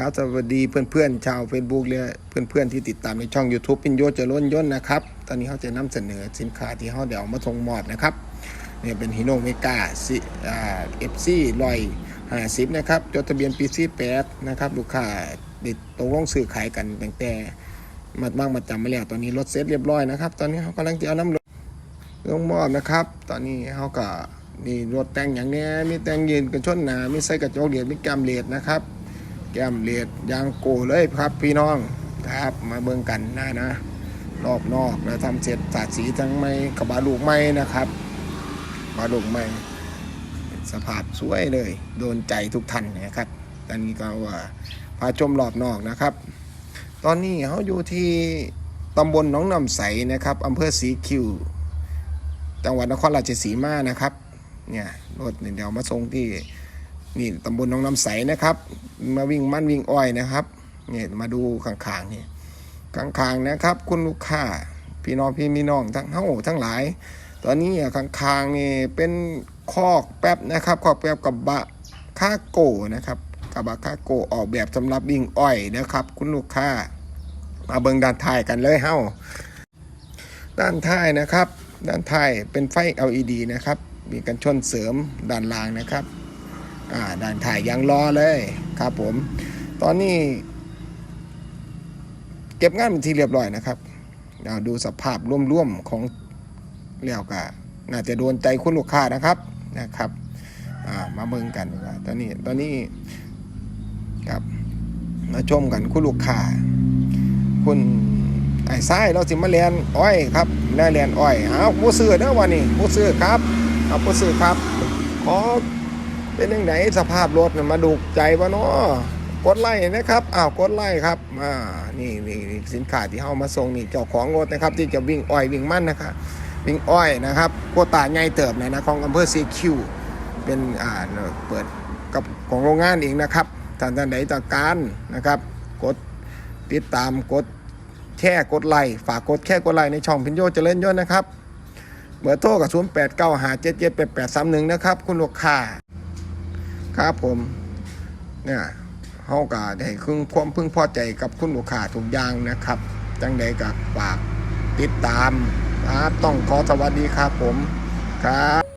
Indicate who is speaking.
Speaker 1: ครับสวัสดีเพื่อนๆชาว Facebook และเพื่อนๆที่ติดตามในช่อง YouTube ปินโยเจริญยนต์นะครับ ตอนนี้เขาจะนำเสนอสินค้าที่เขาเดี๋ยวมาส่งมอบนะครับเนี่ยเป็นฮิโนเมกาซีอ่าเอฟซีลอยห้าสิบนะครับจดทะเบียนปีซีแปดนะครับลูกค้าติดตกลงซื้อขายกันตั้งแต่มัดบ้างมาจำมาแล้วตอนนี้รถเสร็จเรียบร้อยนะครับ ตอนนี้เขากำลังจะเอาน้ำลงลงมอบนะครับ ตอนนี้เขาก็นี่รถแต่งอย่างนี้มีแต่งยืนกันชนหนามีใส่กระจกเหรียญมีแกมเหรียญนะครับ แก้มเลียดยางโกเลยครับพี่น้องครับมาเบิ่งกันหน้านะรอบนอกแล้วทำเสร็จสาดสีทั้งไม้กับบาลูกไม้นะครับบาลูกไม้สภาพสวยเลย โดนใจทุกท่านนะครับตอนนี้ก็ว่าพาชมรอบนอกนะครับ ตอนนี้เขาอยู่ที่ตำบลหนองน้ำใสนะครับอำเภอสีคิวจังหวัดนครราชสีมานะครับเนี่ยรถเดี๋ยวมาส่งที่ นี่ตำบลหนองน้ำใสนะครับ มาวิ่งมั่นวิ่งอ้อยนะครับเนี่ยมาดูข้างๆนี่ข้างๆนะครับ คุณลูกค้าพี่น้องพี่มีน้องทั้งเฮ้าทั้งหลาย ตอนนี้ข้างๆนี่เป็นคอกแป๊บนะครับคอกแป๊บกับบะค่าโกนะครับกับบะค่าโกออกแบบสำหรับวิ่งอ้อยนะครับ คุณลูกค้ามาเบิ่งด้านท้ายกันเลยเฮ้าด้านท้ายนะครับ ด้านท้ายเป็นไฟ LED นะครับ มีกันชนเสริมด้านล่างนะครับ อ่าด่านถ่ายยังรอเลยครับผม ตอนนี้ เก็บงานเป็นที่เรียบร้อยนะครับเราดูสภาพร่วมๆของแล้วก็น่าจะโดนใจคุณลูกค้านะครับนะครับมาเบิ่งกันว่าตอนนี้ตอนนี้ครับมาชมกันคุณลูกค้าคุณไอ้ซ้ายเราสิมาเรียนอ้อยครับแล่เรียนอ้อยเอาผู้ซื้อเด้อวันนี้ผู้ซื้อครับเอาผู้ซื้อครับขอ เป็นยังไงสภาพรถน่ะมาดูใจวะเนาะกดไล่นะครับอ้าวกดไล่ครับอ่านี่นี่นสินค้าที่เข้ามาส่งนี่เจ้าของรถนะครับ ที่จะวิ่งอ้อยวิ่งมั่นนะครับวิ่งอ้อยนะครับโคตาใหญ่เติบเลยนะของอำเภอซีคิวเป็นอ่าเปิดกับของโรงงานเองนะครับท่านท่านใดต้องการนะครับ กดติดตามกดแช่กดไลค์ฝากกดแค่กดไลค์ในช่องพินโยเจริญยศนะครับเบอร์โทรกับ0 8 9 5 7 7 8 8 3 1นะครับ คุณลูกค้า ครับผมเนี่ยเฮาก็ได้คึงความพึงพอใจกับคุณลูกค้าทุกอย่างนะครับ จังใดก็ฝากติดตามครับต้องขอสวัสดีครับผมครับ